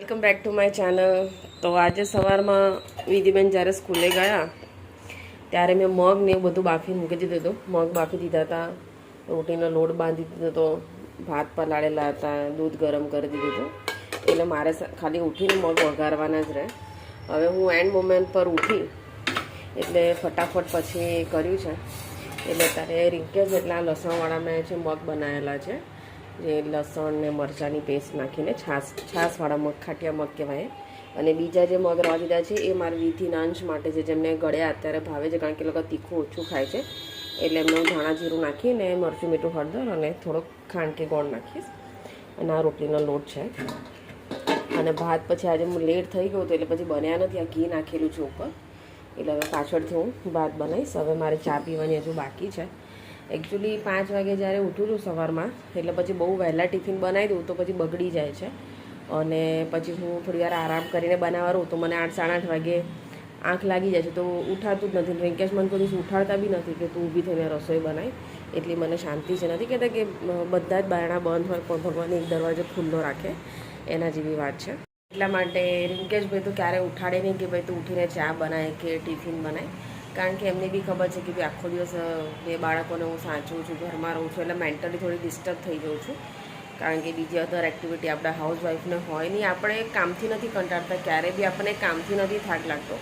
Welcome back to my channel તો આજે સવારમાં વિધિબેન જ્યારે સ્કૂલે ગયા, ત્યારે મેં મગ ને એવું બધું બાફી મૂકી દીધું હતું. મગ બાફી દીધા હતા, રોટીનો લોટ બાંધી દીધો હતો, ભાત પલાળેલા હતા, દૂધ ગરમ કરી દીધું હતું. એટલે મારે ખાલી ઉઠીને મગ વઘારવાના જ રહે. હવે હું એન્ડ મોમેન્ટ પર ઉઠી, એટલે ફટાફટ પછી કર્યું છે. એટલે અત્યારે રિંકેજ એટલા લસણવાળા મેં છે મગ બનાવેલા છે જે લસણ ને મરચાંની પેસ્ટ નાખીને છાશ છાશવાળા મગ ખાટિયા મગ કહેવાય. અને બીજા જે મગ રવા છે, એ મારા વિધિના અંશ માટે છે, જેમને ગળ્યા અત્યારે ભાવે છે, કારણ કે લોકો તીખું ઓછું ખાય છે. એટલે એમને હું ધાણા જીરું નાખીને, મરચું, મીઠું, હળદર અને થોડોક ખાંડ કે ગોળ નાખીશ. અને આ રોટલીનો લોટ છે. અને ભાત પછી આજે હું લેટ થઈ ગયું હતું એટલે પછી બન્યા નથી, આ ઘી નાખેલું છે ઉપર. એટલે હવે પાછળથી હું ભાત બનાવીશ. હવે મારે ચા પીવાની હજુ બાકી છે. એકચ્યુઅલી પાંચ વાગે જ્યારે ઉઠું છું સવારમાં, એટલે પછી બહુ વહેલા ટિફિન બનાવી દઉં તો પછી બગડી જાય છે. અને પછી હું થોડી વાર આરામ કરીને બનાવવા રહું તો મને આઠ, સાડા આઠ વાગે આંખ લાગી જાય છે. તો ઉઠાતું જ નથી. વેંકેશ મને કોઈ દિવસ ઉઠાડતા બી નથી કે તું ઊભી થઈને રસોઈ બનાવી એટલી મને શાંતિ છે. નથી કહેતા કે બધા જ બારણા બંધ હોય, પણ ભગવાન એક દરવાજો ખુલ્લો રાખે, એના જેવી વાત છે. એટલા માટે રિંકેશભાઈ તો ક્યારે ઉઠાડે નહીં કે ભાઈ તું ઉઠીને ચા બનાય કે ટિફિન બનાય કારણ કે એમને બી ખબર છે કે ભાઈ આખો દિવસ બે બાળકોને હું સાચું છું, ઘરમાં રહું છું, એટલે મેન્ટલી થોડી ડિસ્ટર્બ થઈ જાઉં છું. કારણ કે બીજી અધર એક્ટિવિટી આપણા હાઉસવાઈફને હોય નહીં. આપણે કામથી નથી કંટાળતા, ક્યારે બી આપણને કામથી નથી થાક લાગતો.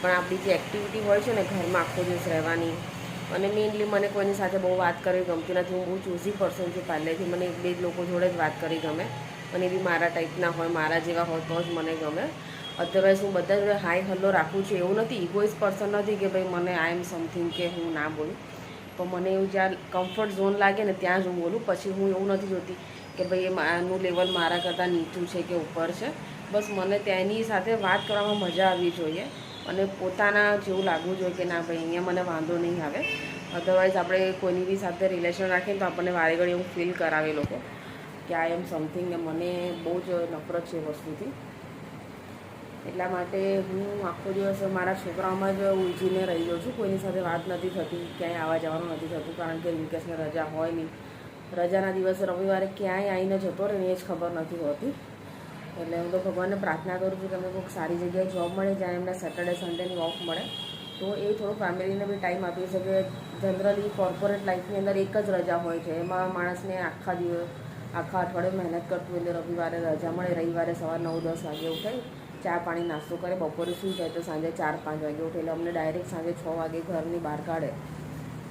પણ આપણી જે એક્ટિવિટી હોય છે ને, ઘરમાં આખો દિવસ રહેવાની, અને મેઇનલી મને કોઈની સાથે બહુ વાત કરવી ગમતી નથી. હું બહુ ચૂઝી પર્સન છું પહેલેથી. મને એક બે લોકો જોડે જ વાત કરી ગમે. અને એ બી મારા ટાઈપના હોય, મારા જેવા હોય તો જ મને ગમે. અધરવાઇઝ હું બધા જોડે હાઈ હલ્લો રાખું છું. એવું નથી ઇગોઇઝ પર્સન નથી કે ભાઈ મને આઈ એમ સમથિંગ કે હું ના બોલું. પણ મને એવું જ્યાં કમ્ફર્ટ ઝોન લાગે ને ત્યાં જ હું બોલું. પછી હું એવું નથી જોતી કે ભાઈ આનું લેવલ મારા કરતાં નીચું છે કે ઉપર છે. બસ મને તેની સાથે વાત કરવામાં મજા આવવી જોઈએ અને પોતાના જેવું લાગવું જોઈએ કે ના ભાઈ અહીંયા મને વાંધો નહીં આવે. અધરવાઇઝ આપણે કોઈની બી સાથે રિલેશન રાખીએ તો આપણને વારે ઘડી એવું ફીલ કરાવે લોકો કે આઈ એમ સમથિંગ ને મને બહુ જ નફરત છે વસ્તુથી. એટલા માટે હું આખો દિવસ મારા છોકરાઓમાં જ ઉલજીને રહી જાઉં છું. કોઈની સાથે વાત નથી થતી, ક્યાંય આવવા જવાનું નથી થતું, કારણ કે રિંકેશને રજા હોય નહીં. રજાના દિવસે રવિવારે ક્યાંય આવીને જતો રહે એ જ ખબર નથી હોતી. એટલે હું તો ભગવાનને પ્રાર્થના કરું છું કે અમને કોઈક સારી જગ્યાએ જોબ મળે, જ્યાં એમને સેટરડે સન્ડેની ઓફ મળે. તો એ થોડું ફેમિલીને બી ટાઈમ આપી શકે જનરલી કોર્પોરેટ લાઈફની અંદર એક જ રજા હોય છે. એમાં માણસને આખા દિવસ, આખા અઠવાડિયે મહેનત કરતું એટલે રવિવારે રજા મળે, રવિવારે સવાર નવ, દસ વાગે ઉઠે. ચા પાણી નાસ્તો કરે, બપોરે સૂઈ જાય તો સાંજે ચાર પાંચ વાગે ઉઠે એટલે અમને ડાયરેક્ટ સાંજે છ વાગે ઘરની બહાર કાઢે.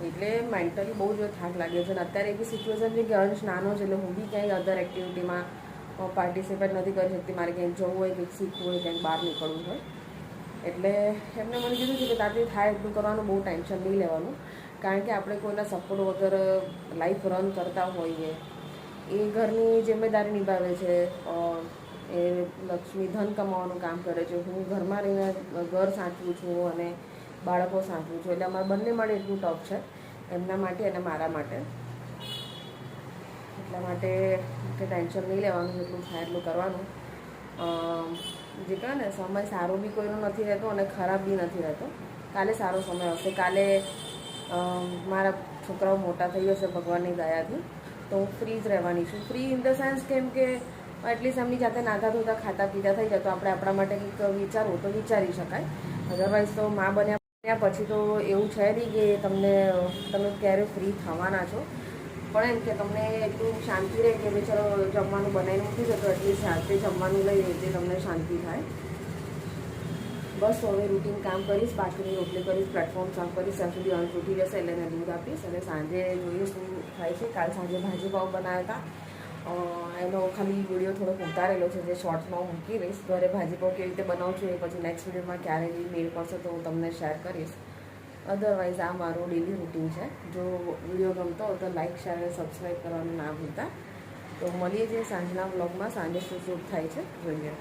એટલે મેન્ટલી બહુ જ થાક લાગ્યો છે અને અત્યારે એવી સિચ્યુએશન છે કે અંશ નાનો છે એટલે હું બી ક્યાંય અધર એક્ટિવિટીમાં પાર્ટિસિપેટ નથી કરી શકતી. મારે ક્યાંક જવું હોય કંઈક શીખવું હોય ક્યાંક બહાર નીકળવું હોય. એટલે એમને મને કીધું છે કે તારથી થાય, એટલું કરવાનું બહુ ટેન્શન નહીં લેવાનું. કારણ કે આપણે કોઈના સપોર્ટ વગર લાઈફ રન કરતા હોઈએ. એ ઘરની જિમ્મેદારી નિભાવે છે એ લક્ષ્મી ધન કમાવાનું કામ કરે છે. હું ઘરમાં રહીને ઘર સાચવું છું અને બાળકો સાચવું છું. એટલે અમારા બંને માટે એટલું ટફ છે. એમના માટે અને મારા માટે. એટલા માટે ટેન્શન નહીં લેવાનું, જેટલું થાય એટલું કરવાનું. જે કહે ને, સમય સારો બી કોઈનો નથી રહેતો અને ખરાબ બી નથી રહેતો. કાલે સારો સમય આવશે. કાલે મારા છોકરાઓ મોટા થઈ જશે ભગવાનની દયાથી. તો હું ફ્રી જ રહેવાની છું. ફ્રી ઇન ધ સેન્સ કેમ કે એટલીસ્ટ એમની જાતે નાતા ધોતા, ખાતા પીતા થઈ જાય તો આપણે આપણા માટે કંઈક વિચારવું તો વિચારી શકાય. અધરવાઇઝ તો મા બન્યા પછી તો એવું છે નહીં કે તમને, તમે ક્યારે ફ્રી થવાના છો. પણ એમ કે તમને એટલું શાંતિ રહે કે ભાઈ ચલો જમવાનું બનાવીને મૂકી જતો એટલીસ્ટ રાતે જમવાનું લઈ એટલે તમને શાંતિ થાય. બસ હવે રૂટીન કામ કરીશ, બાકીની રોટલી કરીશ પ્લેટફોર્મ સાફ કરીશ, ત્યાં સુધી અંશ ઉઠી જશે એટલે એને દૂધ આપીશ અને સાંજે જોઈએ શું થાય છે. કાલ સાંજે ભાજી પાઉં બનાવ્યા હતા. એનો ખાલી વીડિયો થોડોક ઉતારેલો છે જે શોર્ટ્સમાં હું મૂકી દઈશ. ઘરે ભાજીપાવ કેવી રીતે બનાવું છું એ પછી નેક્સ્ટ વિડીયોમાં ક્યારે મેળ પડશે તો હું તમને શેર કરીશ. અધરવાઇઝ આ મારું ડેલી રૂટીન છે. જો વીડિયો ગમતો હોય તો લાઇક શેર અને સબસ્ક્રાઈબ કરવાનું ના ભૂલતા. તો મળીએ છીએ સાંજના બ્લોગમાં સાંજે શું શૂટ થાય છે, જોઈએ.